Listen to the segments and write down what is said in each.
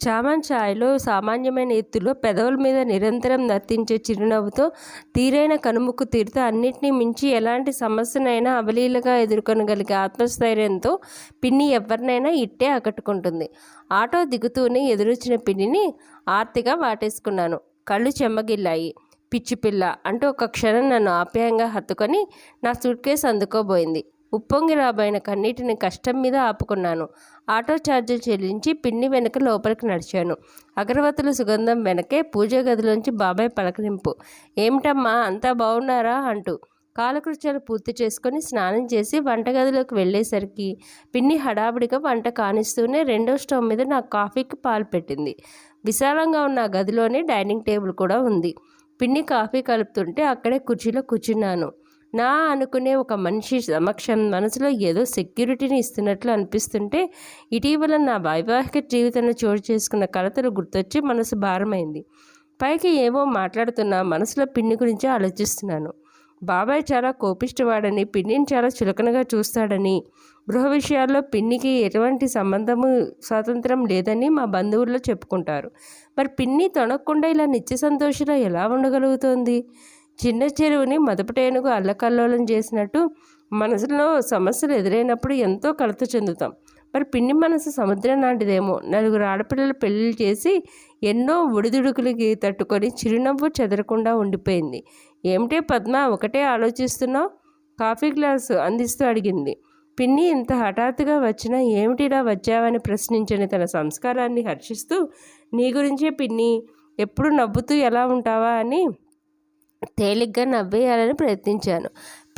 చామన్ ఛాయ్లో సామాన్యమైన ఎత్తులో పెదవుల మీద నిరంతరం నర్తించే చిరునవ్వుతో తీరైన కనుముక్కు తీరుతో అన్నింటినీ మించి ఎలాంటి సమస్యనైనా అవలీలగా ఎదుర్కొనగలిగే ఆత్మస్థైర్యంతో పిన్ని ఎవరినైనా ఇట్టే ఆకట్టుకుంటుంది. ఆటో దిగుతూనే ఎదురొచ్చిన పిన్నిని ఆర్తిగా వాటేసుకున్నాను. కళ్ళు చెమ్మగిల్లాయి. పిచ్చి పిల్ల అంటూ ఒక క్షణం నన్ను ఆప్యాయంగా హత్తుకొని నా సూట్ కేసు అందుకోబోయింది. ఉప్పొంగి రాబోయిన కన్నీటిని కష్టం మీద ఆపుకున్నాను. ఆటో ఛార్జీ చెల్లించి పిన్ని వెనక లోపలికి నడిచాను. అగరవతుల సుగంధం వెనకే పూజ గదిలోంచి బాబాయ్ పలకరింపు. ఏమిటమ్మా అంతా బాగున్నారా అంటూ. కాలకృత్యాలు పూర్తి చేసుకొని స్నానం చేసి వంటగదిలోకి వెళ్ళేసరికి పిన్ని హడావిడిగా వంట కానిస్తూనే రెండో స్టవ్ మీద నా కాఫీకి పాలు పెట్టింది. విశాలంగా ఉన్న గదిలోనే డైనింగ్ టేబుల్ కూడా ఉంది. పిన్ని కాఫీ కలుపుతుంటే అక్కడే కుర్చీలో కూర్చున్నాను. నా అనుకునే ఒక మనిషి సమక్షం మనసులో ఏదో సెక్యూరిటీని ఇస్తున్నట్లు అనిపిస్తుంటే ఇటీవల నా వైవాహిక జీవితంలో చోటు చేసుకున్న కలతలు గుర్తొచ్చి మనసు భారమైంది. పైకి ఏవో మాట్లాడుతున్నా మనసులో పిన్ని గురించి ఆలోచిస్తున్నాను. బాబాయ్ చాలా కోపిష్టవాడని పిన్నిని చాలా చులకనగా చూస్తాడని గృహ విషయాల్లో పిన్నికి ఎటువంటి సంబంధము స్వాతంత్రం లేదని మా బంధువుల్లో చెప్పుకుంటారు. మరి పిన్ని తొనకుండా ఇలా నిత్య సంతోషంలో ఎలా ఉండగలుగుతోంది? చిన్న చెరువుని మదపటేనుగు అల్లకల్లోలం చేసినట్టు మనసులో సమస్యలు ఎదురైనప్పుడు ఎంతో కలత చెందుతాం. మరి పిన్ని మనసు సముద్రం లాంటిదేమో. నలుగురు ఆడపిల్లలు పెళ్ళిళ్ళు చేసి ఎన్నో ఒడిదుడుకులకి తట్టుకొని చిరునవ్వు చెదరకుండా ఉండిపోయింది. ఏమిటే పద్మ ఒకటే ఆలోచిస్తున్నావు? కాఫీ గ్లాసు అందిస్తూ అడిగింది. పిన్ని ఇంత హఠాత్తుగా వచ్చినా ఏమిటిలా వచ్చావని ప్రశ్నించని తన సంస్కారాన్ని హర్షిస్తూ నీ గురించే పిన్ని ఎప్పుడు నవ్వుతూ ఎలా ఉంటావా అని తేలిగ్గా నవ్వేయాలని ప్రయత్నించాను.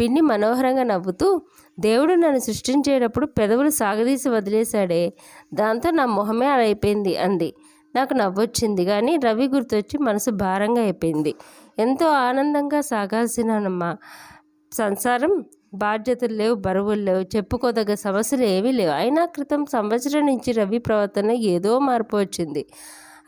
పిన్ని మనోహరంగా నవ్వుతూ దేవుడు నన్ను సృష్టించేటప్పుడు పెదవులు సాగదీసి వదిలేశాడే. దాంతో నా మొహమే అలా అయిపోయింది అంది. నాకు నవ్వొచ్చింది కానీ రవి గుర్తొచ్చి మనసు భారంగా అయిపోయింది. ఎంతో ఆనందంగా సాగాల్సినమ్మా సంసారం బాధ్యతలు లేవు బరువులు లేవు చెప్పుకోదగ్గ సమస్యలు ఏమీ లేవు. అయినా క్రితం సంవత్సరం నుంచి రవి ప్రవర్తన ఏదో మార్పు వచ్చింది.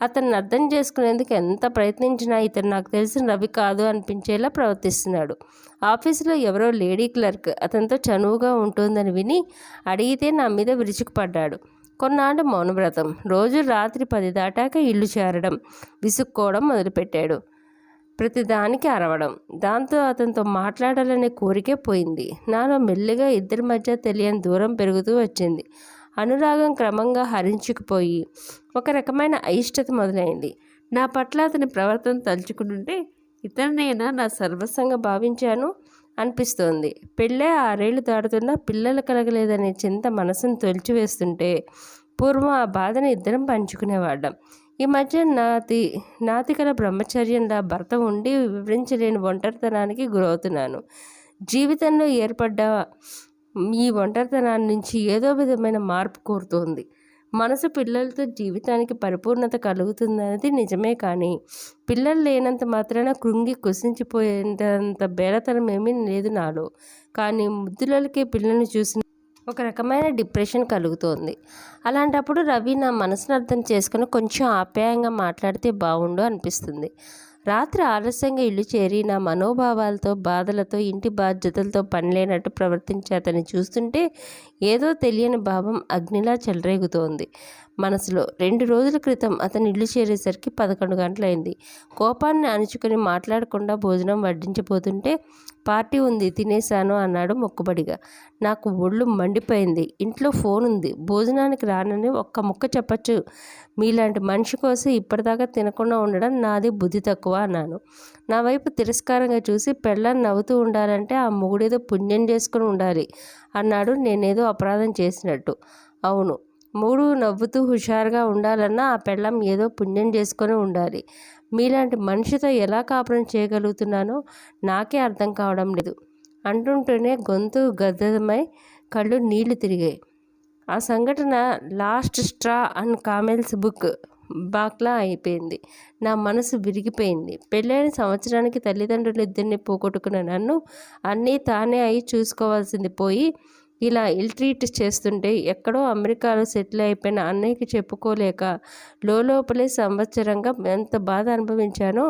అతన్ని అర్థం చేసుకునేందుకు ఎంత ప్రయత్నించినా ఇతను నాకు తెలిసిన రవి కాదు అనిపించేలా ప్రవర్తిస్తున్నాడు. ఆఫీసులో ఎవరో లేడీ క్లర్క్ అతనితో చనువుగా ఉంటుందని విని అడిగితే నా మీద విరుచుకుపడ్డాడు. కొన్నాళ్ళు మౌనవ్రతం. రోజు రాత్రి పది దాటాక ఇల్లు చేరడం విసుక్కోవడం మొదలుపెట్టాడు. ప్రతిదానికి అరవడం. దాంతో అతనితో మాట్లాడాలనే కోరికే పోయింది. నాలో మెల్లిగా ఇద్దరి మధ్య తెలియని దూరం పెరుగుతూ వచ్చింది. అనురాగం క్రమంగా హరించుకుపోయి ఒక రకమైన అయిష్టత మొదలైంది. నా పట్ల అతని ప్రవర్తన తలుచుకుంటుంటే ఇతరునైనా నా సర్వస్వంగా భావించాను అనిపిస్తోంది. పెళ్ళే ఆరేళ్ళు దాటుతున్నా పిల్లలు కలగలేదనే చింత మనసును తొలిచివేస్తుంటే పూర్వం ఆ బాధను ఇద్దరం పంచుకునేవాళ్ళం. ఈ మధ్య నాతి నాతికల బ్రహ్మచర్యంలా భర్త ఉండి వివరించలేని ఒంటరితనానికి గురవుతున్నాను. జీవితంలో ఏర్పడ్డ ఈ ఒంటరితనాన్ని నుంచి ఏదో విధమైన మార్పు కోరుతోంది. మనసు పిల్లలతో జీవితానికి పరిపూర్ణత కలుగుతుందనేది నిజమే కానీ పిల్లలు లేనంత మాత్రాన కృంగి కుసించిపోయేంత బేలతనం ఏమీ లేదు నాలో. కానీ ముద్దులకే పిల్లల్ని చూసిన ఒక రకమైన డిప్రెషన్ కలుగుతోంది. అలాంటప్పుడు రవి నా మనసును అర్థం చేసుకుని కొంచెం ఆప్యాయంగా మాట్లాడితే బాగుండు అనిపిస్తుంది. రాత్రి ఆలస్యంగా ఇల్లు చేరి నా మనోభావాలతో బాధలతో ఇంటి బాధ్యతలతో పనిలేనట్టు ప్రవర్తించే అతన్ని చూస్తుంటే ఏదో తెలియని భావం అగ్నిలా చెలరేగుతోంది. మనసులో. రెండు రోజుల క్రితం అతను ఇల్లు చేరేసరికి పదకొండు గంటలైంది. కోపాన్ని అణుచుకొని మాట్లాడకుండా భోజనం వడ్డించబోతుంటే పార్టీ ఉంది తినేశాను అన్నాడు మొక్కుబడిగా. నాకు ఒళ్ళు మండిపోయింది. ఇంట్లో ఫోన్ ఉంది. భోజనానికి రానని ఒక్క ముక్క చెప్పచ్చు. మీలాంటి మనిషి కోసం ఇప్పటిదాకా తినకుండా ఉండడం నాది బుద్ధి తక్కువ అన్నాను. నా వైపు తిరస్కారంగా చూసి పెళ్ళని నవ్వుతూ ఉండాలంటే ఆ మొగుడేదో పుణ్యం చేసుకుని ఉండాలి అన్నాడు నేనేదో అపరాధం చేసినట్టు. అవును మూడు నవ్వుతూ హుషారుగా ఉండాలన్నా ఆ పెళ్ళం ఏదో పుణ్యం చేసుకొని ఉండాలి. మీలాంటి మనిషితో ఎలా కాపురం చేయగలుగుతున్నానో నాకే అర్థం కావడం లేదు. అంటుంటేనే గొంతు గద్దమై కళ్ళు నీళ్ళు తిరిగాయి. ఆ సంఘటన last straw and camel's book బాక్లా అయిపోయింది. నా మనసు విరిగిపోయింది. పెళ్ళైన సంవత్సరానికి తల్లిదండ్రులు ఇద్దరిని పోగొట్టుకున్న నన్ను అన్నీ తానే అయి చూసుకోవాల్సింది పోయి ఇలా ఇల్ట్రీట్ చేస్తుంటే ఎక్కడో అమెరికాలో సెటిల్ అయిపోయిన అన్నయ్యకి చెప్పుకోలేక లోపలే సంవత్సరంగా ఎంత బాధ అనుభవించానో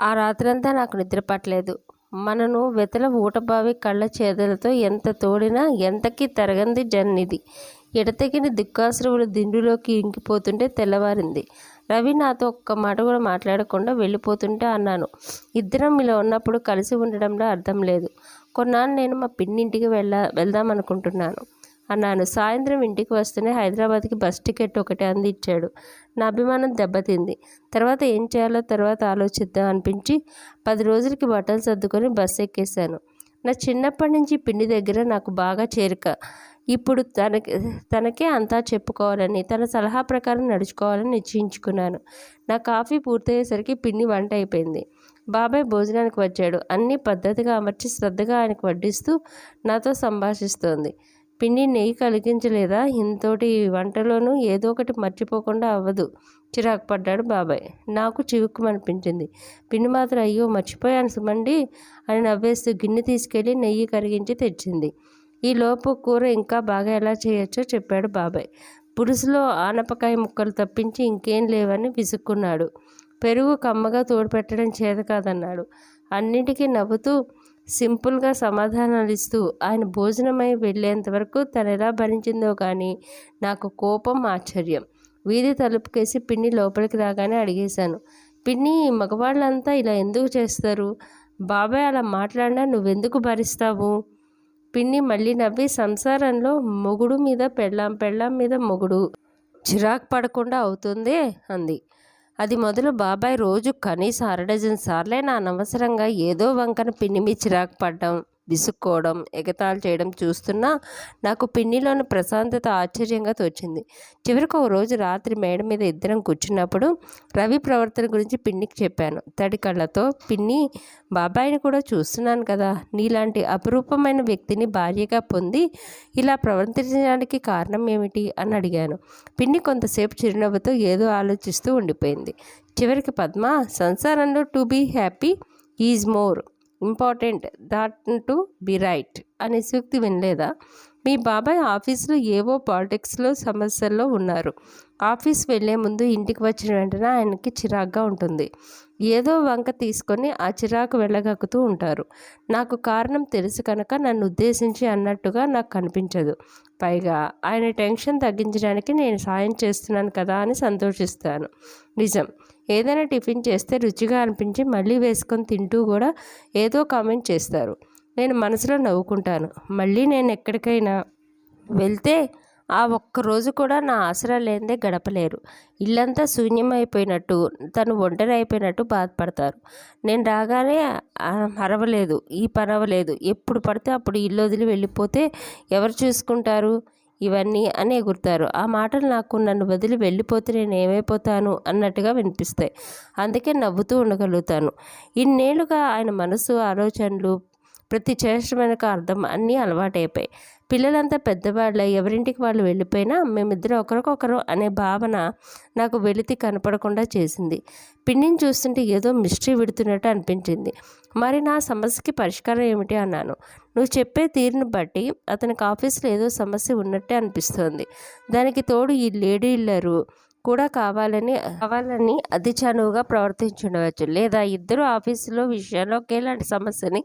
ఆ రాత్రంతా నాకు నిద్ర పట్టలేదు. మనను వెతల ఊటబావి కళ్ళ చేదలతో ఎంత తోడినా ఎంతకీ తరగంది జన్నిది. ఎడతెగిన దిక్కాసురువుల దిండులోకి ఇంకిపోతుంటే తెల్లవారింది. రవి నాతో ఒక్క మాట కూడా మాట్లాడకుండా వెళ్ళిపోతుంటే అన్నాను. ఇద్దరం ఇలా ఉన్నప్పుడు కలిసి ఉండడంలో అర్థం లేదు. కొన్నాళ్ళు నేను మా పిన్ని ఇంటికి వెళ్దాం అనుకుంటున్నాను అన్నాను. సాయంత్రం ఇంటికి వస్తూనే హైదరాబాద్కి బస్ టికెట్ ఒకటి అందించాడు నా అభిమానం దెబ్బతింది. తర్వాత ఏం చేయాలో తర్వాత ఆలోచిద్దాం అనిపించి పది రోజులకి బట్టలు సర్దుకొని బస్సు ఎక్కేశాను. నా చిన్నప్పటి నుంచి పిన్ని దగ్గర నాకు బాగా చేరిక. ఇప్పుడు తనకి తనకే అంతా చెప్పుకోవాలని తన సలహా ప్రకారం నడుచుకోవాలని నిశ్చయించుకున్నాను. నా కాఫీ పూర్తయ్యేసరికి పిన్ని వంట అయిపోయింది. బాబాయ్ భోజనానికి వచ్చాడు. అన్నీ పద్ధతిగా అమర్చి శ్రద్ధగా ఆయనకు వడ్డిస్తూ నాతో సంభాషిస్తోంది. పిన్ని నెయ్యి కలిగించలేదా? ఇంతోటి వంటలోనూ ఏదో ఒకటి మర్చిపోకుండా అవ్వదు. చిరాకు పడ్డాడు బాబాయ్. నాకు చివుక్కుమనిపించింది. పిన్ని మాత్రం అయ్యో మర్చిపోయాను సుమండి అని నవ్వేస్తూ గిన్నె తీసుకెళ్ళి నెయ్యి కరిగించి తెచ్చింది. ఈ లోపు కూర ఇంకా బాగా ఎలా చేయొచ్చో చెప్పాడు బాబాయ్. పులుసులో ఆనపకాయ ముక్కలు తప్పించి ఇంకేం లేవని విసుక్కున్నాడు. పెరుగు కమ్మగా తోడుపెట్టడం చేత కాదన్నాడు. అన్నిటికీ నవ్వుతూ సింపుల్గా సమాధానాలు ఇస్తూ ఆయన భోజనమై వెళ్ళేంత వరకు తను ఎలా భరించిందో కానీ నాకు కోపం ఆశ్చర్యం. వీధి తలుపుకేసి పిన్ని లోపలికి రాగానే అడిగేశాను పిన్ని మగవాళ్ళంతా ఇలా ఎందుకు చేస్తారు? బాబాయ్ అలా మాట్లాడినా నువ్వెందుకు భరిస్తావు? పిన్ని మళ్ళీ నవ్వి సంసారంలో మొగుడు మీద పెళ్ళాం పెళ్ళాం మీద మొగుడు. చిరాకు పడకుండా అవుతుందే? అంది. అది మొదలు బాబాయ్ రోజు కనీసం అర డజన్ సార్లే నా అనవసరంగా ఏదో వంకన పిన్ని మీ చిరాకు పడ్డం. విసుక్కోవడం ఎగతాళి చేయడం చూస్తున్నా నాకు పిన్నిలోని ప్రశాంతత ఆశ్చర్యంగా తోచింది. చివరికి ఒక రోజు రాత్రి మేడ మీద ఇద్దరం కూర్చున్నప్పుడు రవి ప్రవర్తన గురించి పిన్నికి చెప్పాను. తడి కళ్ళతో పిన్ని బాబాయిని కూడా చూస్తున్నాను కదా. నీలాంటి అపురూపమైన వ్యక్తిని భార్యగా పొంది ఇలా ప్రవర్తించడానికి కారణం ఏమిటి? అని అడిగాను. పిన్ని కొంతసేపు చిరునవ్వుతో ఏదో ఆలోచిస్తూ ఉండిపోయింది. చివరికి పద్మ సంసారంలో to be happy is more. Important that to be right అనే సూక్తి వినలేదా? మీ బాబాయ్ ఆఫీసులో ఏవో పాలిటిక్స్లో సమస్యల్లో ఉన్నారు. ఆఫీస్ వెళ్ళే ముందు ఇంటికి వచ్చిన వెంటనే ఆయనకి చిరాగ్గా ఉంటుంది. ఏదో వంక తీసుకొని ఆ చిరాకు వెళ్ళగక్కుతూ ఉంటారు. నాకు కారణం తెలుసు కనుక నన్ను ఉద్దేశించి అన్నట్టుగా నాకు కనిపించదు. పైగా ఆయన టెన్షన్ తగ్గించడానికి నేను సాయం చేస్తున్నాను కదా అని సంతోషిస్తాను. నిజం. ఏదైనా టిఫిన్ చేస్తే రుచిగా అనిపించి మళ్ళీ వేసుకొని తింటూ కూడా ఏదో కామెంట్ చేస్తారు. నేను మనసులో నవ్వుకుంటాను. మళ్ళీ నేను ఎక్కడికైనా వెళ్తే ఆ ఒక్క రోజు కూడా నా ఆసరా లేనిదే గడపలేరు. ఇల్లంతా శూన్యమైపోయినట్టు తను ఒంటరి అయిపోయినట్టు బాధపడతారు. నేను రాగానే అరవలేదు. ఈ పరవలేదు ఎప్పుడు పడితే అప్పుడు ఇల్లు వదిలి వెళ్ళిపోతే ఎవరు చూసుకుంటారు? ఇవన్నీ అని ఎగురుతారు. ఆ మాటలు నాకు నన్ను వదిలి వెళ్ళిపోతే నేను ఏమైపోతాను అన్నట్టుగా వినిపిస్తాయి. అందుకే నవ్వుతూ ఉండగలుగుతాను. ఇన్నేళ్ళుగా ఆయన మనసు ఆలోచనలు ప్రతి చేష్ట వెనక అర్థం అన్నీ అలవాటైపోయాయి. పిల్లలంతా పెద్దవాళ్ళ ఎవరింటికి వాళ్ళు వెళ్ళిపోయినా మేమిద్దరం ఒకరికొకరు అనే భావన నాకు వెలితి కనపడకుండా చేసింది. పిన్నిని చూస్తుంటే ఏదో మిస్టరీ విడుతున్నట్టు అనిపించింది. మరి నా సమస్యకి పరిష్కారం ఏమిటి అన్నాను. నువ్వు చెప్పే తీరును బట్టి అతనికి ఆఫీస్లో ఏదో సమస్య ఉన్నట్టే అనిపిస్తోంది. దానికి తోడు ఈ లేడీ ఇల్లరు కూడా కావాలని కావాలని అతి చనువుగా ప్రవర్తించుండవచ్చు. లేదా ఇద్దరు ఆఫీసులో విషయంలో ఒకేలాంటి సమస్యని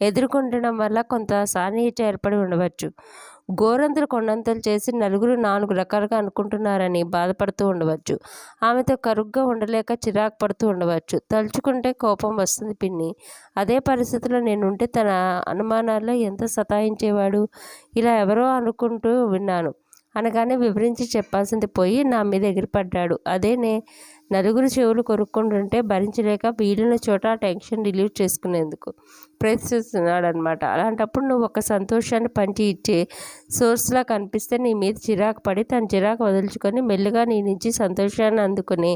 ఎదుర్కొంటడం వల్ల కొంత సాన్నిహిత్యం ఏర్పడి ఉండవచ్చు. గోరంతలు కొండంతలు చేసి నలుగురు నాలుగు రకాలుగా అనుకుంటున్నారని బాధపడుతూ ఉండవచ్చు. ఆమెతో కరుగ్గా ఉండలేక చిరాకు పడుతూ ఉండవచ్చు. తలుచుకుంటే కోపం వస్తుంది పిన్ని. అదే పరిస్థితిలో నేనుంటే తన అనుమానాల్లో ఎంత సతాయించేవాడు? ఇలా ఎవరో అనుకుంటూ విన్నాను. అనగానే వివరించి చెప్పాల్సింది పోయి నా మీద ఎగిరిపడ్డాడు. అదేనే నలుగురు చెవులు కొరుక్కుంటుంటే భరించలేక వీలున్న చోట టెన్షన్ రిలీవ్ చేసుకునేందుకు ప్రయత్నిస్తున్నాడు అనమాట అలాంటప్పుడు నువ్వు ఒక సంతోషాన్ని పంచి ఇచ్చే సోర్స్లా కనిపిస్తే నీ మీద చిరాకు పడి తన చిరాకు వదులుచుకొని మెల్లిగా నీ నుంచి సంతోషాన్ని అందుకునే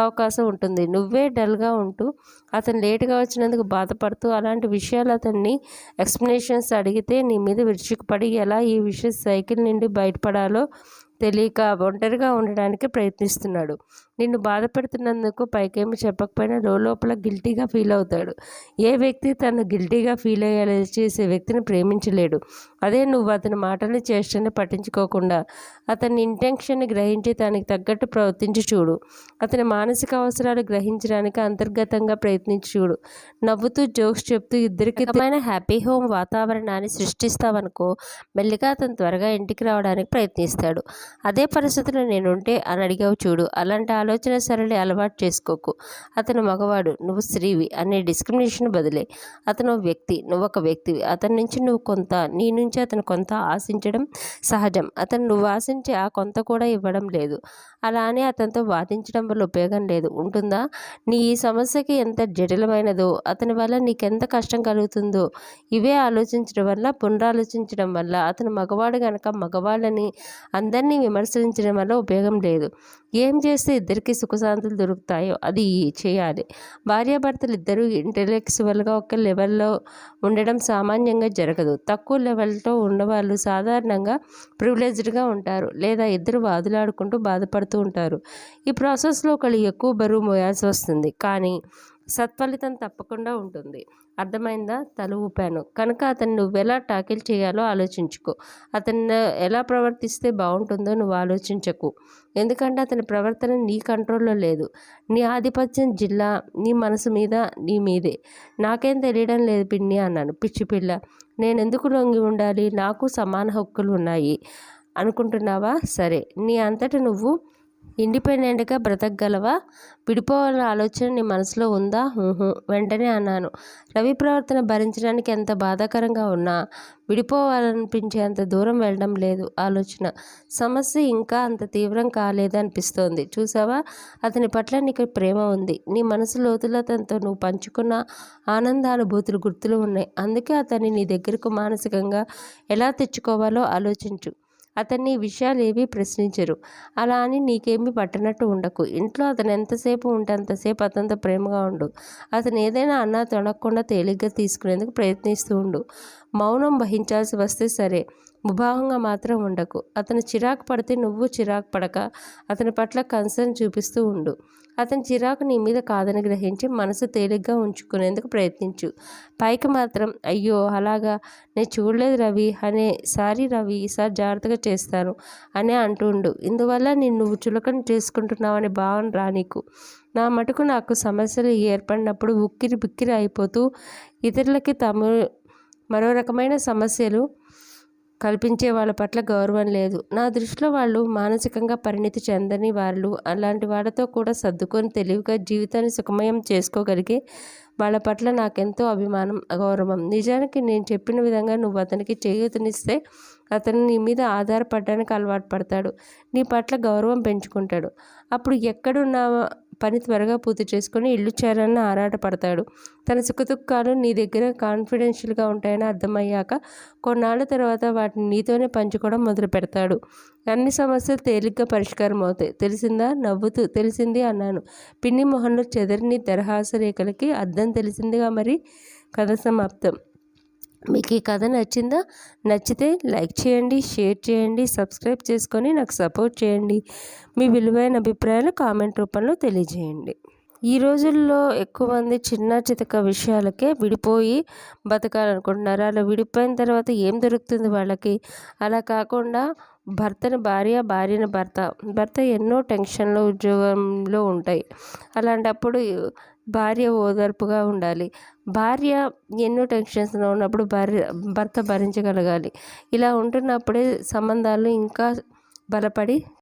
అవకాశం ఉంటుంది. నువ్వే డల్గా ఉంటూ అతను లేటుగా వచ్చినందుకు బాధపడుతూ అలాంటి విషయాలు అతన్ని ఎక్స్ప్లెనేషన్స్ అడిగితే నీ మీద విరుచుకుపడి ఎలా ఈ విషయం సైకిల్ నుండి బయటపడాలో తెలియక ఒంటరిగా ఉండడానికి ప్రయత్నిస్తున్నాడు. నిన్ను బాధపడుతున్నందుకు పైకేమి చెప్పకపోయినా లోపల గిల్టీగా ఫీల్ అవుతాడు. ఏ వ్యక్తి తను గిల్టీగా ఫీల్ అయ్యేలా చేసే వ్యక్తిని ప్రేమించలేడు. అదే నువ్వు అతని మాటలు చేష్టని పట్టించుకోకుండా అతని ఇంటెన్షన్ని గ్రహించి దానికి తగ్గట్టు ప్రవర్తించి చూడు. అతని మానసిక అవసరాలు గ్రహించడానికి అంతర్గతంగా ప్రయత్నించి చూడు. నవ్వుతూ జోక్స్ చెప్తూ ఇద్దరికి హ్యాపీ హోమ్ వాతావరణాన్ని సృష్టిస్తావనుకో మెల్లిగా అతను త్వరగా ఇంటికి రావడానికి ప్రయత్నిస్తాడు. అదే పరిస్థితిలో నేనుంటే అని అడిగావు చూడు. అలాంటి ఆలోచన సరళి అలవాటు చేసుకోకు. అతను మగవాడు నువ్వు స్త్రీవి అనే డిస్క్రిమినేషన్ బదిలే. అతను వ్యక్తి నువ్వు ఒక వ్యక్తివి. అతని నుంచి నువ్వు కొంత నీ నుంచి అతను కొంత ఆశించడం సహజం. అతను నువ్వు ఆశించే ఆ కొంత కూడా ఇవ్వడం లేదు. అలానే అతనితో వాదించడం వల్ల ఉపయోగం లేదు. ఉంటుందా? నీ ఈ సమస్యకి ఎంత జటిలమైనదో అతని వల్ల నీకెంత కష్టం కలుగుతుందో ఇవే ఆలోచించడం వల్ల పునరాలోచించడం వల్ల అతను మగవాడు గనక మగవాళ్ళని అందరినీ విమర్శించడం వల్ల ఉపయోగం లేదు. ఏం చేస్తే ఇద్దరికి సుఖశాంతులు దొరుకుతాయో అది చేయాలి. భార్యాభర్తలు ఇద్దరు ఇంటెలెక్చువల్గా ఒక లెవెల్లో ఉండడం సామాన్యంగా జరగదు. తక్కువ లెవెల్తో ఉన్నవాళ్ళు సాధారణంగా ప్రివిలేజ్డ్గా ఉంటారు లేదా ఇద్దరు వాదులాడుకుంటూ బాధపడుతూ ఉంటారు. ఈ ప్రాసెస్లో ఒకళ్ళు ఎక్కువ బరువు మోయాల్సి వస్తుంది. కానీ సత్ఫలితం తప్పకుండా ఉంటుంది. అర్థమైందా? తల ఊపాను. కనుక అతన్ని నువ్వెలా టాకిల్ చేయాలో ఆలోచించుకో. అతన్ని ఎలా ప్రవర్తిస్తే బాగుంటుందో నువ్వు ఆలోచించకు. ఎందుకంటే అతని ప్రవర్తన నీ కంట్రోల్లో లేదు. నీ ఆధిపత్యం జిల్లా నీ మనసు మీద నీ మీదే. నాకేం తెలియడం లేదు పిన్ని అన్నాను. పిచ్చి పిల్ల నేను ఎందుకు లొంగి ఉండాలి? నాకు సమాన హక్కులు ఉన్నాయి అనుకుంటున్నావా? సరే. నీ అంతట నువ్వు ఇండిపెండెంట్గా బ్రతకగలవా? విడిపోవాలన్న ఆలోచన నీ మనసులో ఉందా? వెంటనే అన్నాను. రవి ప్రవర్తన భరించడానికి ఎంత బాధాకరంగా ఉన్నా విడిపోవాలనిపించేంత దూరం వెళ్ళడం లేదు. ఆలోచన. సమస్య ఇంకా అంత తీవ్రం కాలేదనిపిస్తోంది. చూసావా అతని పట్ల నీకు ప్రేమ ఉంది. నీ మనసు లోతులో అతనితో నువ్వు పంచుకున్న ఆనందానుభూతులు గుర్తులు ఉన్నాయి. అందుకే అతన్ని నీ దగ్గరకు మానసికంగా ఎలా తెచ్చుకోవాలో ఆలోచించు. అతన్ని విషయాలు ఏవీ ప్రశ్నించరు. అలా అని నీకేమీ పట్టనట్టు ఉండకు. ఇంట్లో అతను ఎంతసేపు ఉంటే అంతసేపు అతనితో ప్రేమగా ఉండు. అతను ఏదైనా అన్నా తొనకుండా తేలిగ్గా తీసుకునేందుకు ప్రయత్నిస్తూ ఉండు. మౌనం వహించాల్సి వస్తే సరే. ముభావంగా మాత్రం ఉండకు. అతను చిరాకు పడితే నువ్వు చిరాకు పడక. అతని పట్ల కన్సర్న్ చూపిస్తూ ఉండు. అతని చిరాకు నీ మీద కాదని గ్రహించి మనసు తేలిగ్గా ఉంచుకునేందుకు ప్రయత్నించు. పైకి మాత్రం అయ్యో అలాగా? నేను చూడలేదు రవి. అనే సారీ రవి ఈసారి జాగ్రత్తగా చేస్తాను అనే అంటుండు ఇందువల్ల నేను నువ్వు చులకన చేసుకుంటున్నావనే భావన రా నీకు. నా మటుకు నాకు సమస్యలు ఏర్పడినప్పుడు ఉక్కిరి బిక్కిరి అయిపోతూ ఇతరులకి తమ మరో రకమైన సమస్యలు కల్పించే వాళ్ళ పట్ల గౌరవం లేదు. నా దృష్టిలో వాళ్ళు మానసికంగా పరిణితి చెందని వాళ్ళు అలాంటి వాళ్ళతో కూడా సర్దుకొని తెలివిగా జీవితాన్ని సుఖమయం చేసుకోగలిగే వాళ్ళ పట్ల నాకెంతో అభిమానం గౌరవం. నిజానికి నేను చెప్పిన విధంగా నువ్వు అతనికి చేయూతనిస్తే అతను నీ మీద ఆధారపడడానికి అలవాటు పడతాడు. నీ పట్ల గౌరవం పెంచుకుంటాడు. అప్పుడు ఎక్కడున్నా పని త్వరగా పూర్తి చేసుకొని ఇల్లు చేరాలని ఆరాటపడతాడు. తన సుఖదుఖాలు నీ దగ్గర కాన్ఫిడెన్షియల్గా ఉంటాయని అర్థమయ్యాక కొన్నాళ్ళ తర్వాత వాటిని నీతోనే పంచుకోవడం మొదలు పెడతాడు. అన్ని సమస్యలు తేలిగ్గా పరిష్కారం అవుతాయి. తెలిసిందా? నవ్వుతూ తెలిసింది అన్నాను. పిన్ని మొహన్లో చెదరిని తెరహాస రేఖలకి అర్థం తెలిసిందిగా మరి కథ సమాప్తం. మీకు ఈ కథ నచ్చిందా? నచ్చితే లైక్ చేయండి షేర్ చేయండి సబ్స్క్రైబ్ చేసుకొని నాకు సపోర్ట్ చేయండి. మీ విలువైన అభిప్రాయాలు కామెంట్ రూపంలో తెలియజేయండి. ఈ రోజుల్లో ఎక్కువ మంది చిన్న చితక విషయాలకే విడిపోయి బతకాలనుకుంటున్నారు. అలా విడిపోయిన తర్వాత ఏం దొరుకుతుంది వాళ్ళకి? అలా కాకుండా భర్తని భార్య భార్యని భర్త భర్త ఎన్నో టెన్షన్లు ఉద్యోగంలో ఉంటాయి. అలాంటప్పుడు భార్య ఓదార్పుగా ఉండాలి. భార్య ఎన్నో టెన్షన్స్లో ఉన్నప్పుడు భార్య భర్త భరించగలగాలి. ఇలా ఉంటున్నప్పుడే సంబంధాలు ఇంకా బలపడి